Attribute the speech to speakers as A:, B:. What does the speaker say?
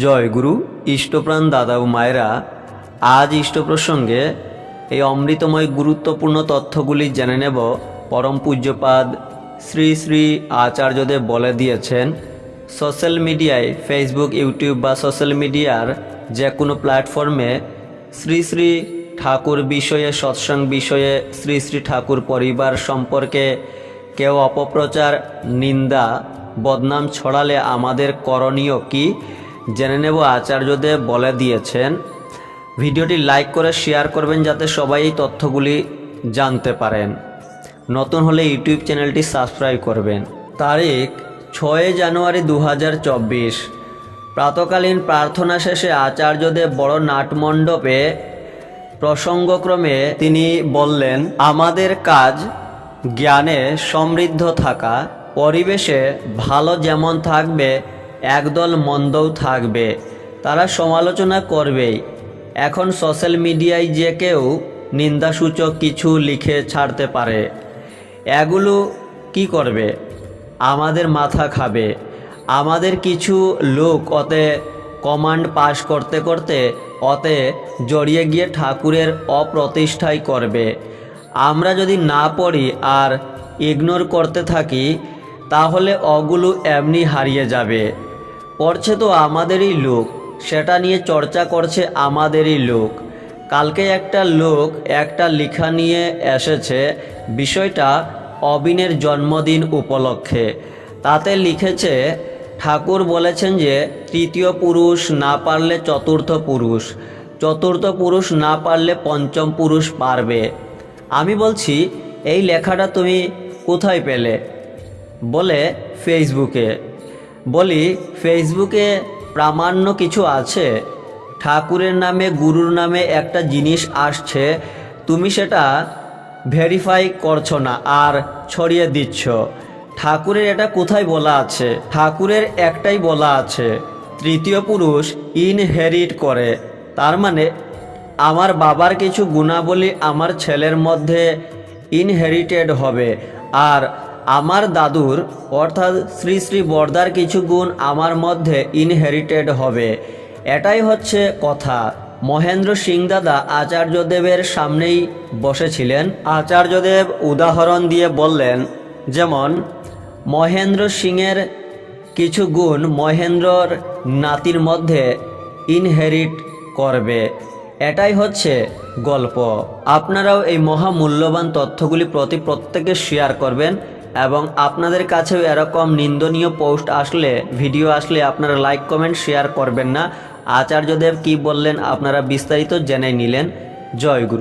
A: জয় গুরু, ইষ্টপ্রাণ দাদা ও মায়েরা, আজ ইষ্ট প্রসঙ্গে এই অমৃতময় গুরুত্বপূর্ণ তথ্যগুলি জেনে নেব। পরম পূজ্যপাদ শ্রী শ্রী আচার্যদেব বলে দিয়েছেন, সোশ্যাল মিডিয়ায়, ফেসবুক, ইউটিউব বা সোশ্যাল মিডিয়ার যে কোনো প্ল্যাটফর্মে শ্রী শ্রী ঠাকুর বিষয়ে, সৎসঙ্গ বিষয়ে, শ্রী শ্রী ঠাকুর পরিবার সম্পর্কে কেউ অপপ্রচার, নিন্দা, বদনাম ছড়ালে আমাদের করণীয় কি? জেনে নেব আচার্যদেব বলে দিয়েছেন, ভিডিওটি লাইক করে শেয়ার করবেন যাতে সবাই এই তথ্যগুলি জানতে পারেন। নতুন হলে ইউটিউব চ্যানেলটি সাবস্ক্রাইব করবেন। তারিখ, ছয় জানুয়ারি দু প্রাতকালীন প্রার্থনা শেষে আচার্যদেব বড় নাটমণ্ডপে প্রসঙ্গক্রমে তিনি বললেন, আমাদের কাজ জ্ঞানে সমৃদ্ধ থাকা, পরিবেশে ভালো যেমন থাকবে একদল মন্দও থাকবে। তারা সমালোচনা করবেই এখন সোশ্যাল মিডিয়ায় যে কেউ নিন্দাসূচক কিছু লিখে ছাড়তে পারে। এগুলো কি করবে? আমাদের মাথা খাবে। আমাদের কিছু লোক অতে কমান্ড পাস করতে করতে অতে জড়িয়ে গিয়ে ঠাকুরের অপ্রতিষ্ঠাই করবে। আমরা যদি না পড়ি আর ইগনোর করতে থাকি, তাহলে অগুলো এমনি হারিয়ে যাবে। পড়ছে তো আমাদেরই লোক, সেটা নিয়ে চর্চা করছে আমাদেরই লোক। কালকে একটা লোক একটা লেখা নিয়ে এসেছে, বিষয়টা অবিনের জন্মদিন উপলক্ষে। তাতে লিখেছে, ঠাকুর বলেছেন যে, তৃতীয় পুরুষ না পারলে চতুর্থ পুরুষ। চতুর্থ পুরুষ না পারলে পঞ্চম পুরুষ পারবে। আমি বলছি, এই লেখাটা তুমি কোথায় পেলে? বলে ফেসবুকে। বলি, ফেসবুকে প্রামাণ্য কিছু আছে। ঠাকুরের নামে, গুরুর নামে একটা জিনিস আসছে, তুমি সেটা ভেরিফাই করছ না আর ছড়িয়ে দিচ্ছ। ঠাকুরের এটা কোথায় বলা আছে? ঠাকুরের একটাই বলা আছে, তৃতীয় পুরুষ ইনহেরিট করে। তার মানে আমার বাবার কিছু গুণাবলী আমার ছেলের মধ্যে ইনহেরিটেড হবে, আর আমার দাদুর, অর্থাৎ শ্রী শ্রী বর্দার কিছু গুণ আমার মধ্যে ইনহেরিটেড হবে। এটাই হচ্ছে কথা। মহেন্দ্র সিং দাদা আচার্যদেবের সামনেই বসেছিলেন। আচার্যদেব উদাহরণ দিয়ে বললেন, যেমন, মহেন্দ্র সিংয়ের কিছু গুণ মহেন্দ্রর নাতির মধ্যে ইনহেরিট করবে। এটাই হচ্ছে গল্প। আপনারাও এই মহামূল্যবান তথ্যগুলি প্রতি প্রত্যেকে শেয়ার করবেন। এবং আপনাদের কাছেও এরকম নিন্দনীয় পোস্ট আসলে, ভিডিও আসলে আপনারা লাইক, কমেন্ট, শেয়ার করবেন না। আচার্যদেব কি বললেন আপনারা বিস্তারিত জেনে নিলেন। জয় গুরু।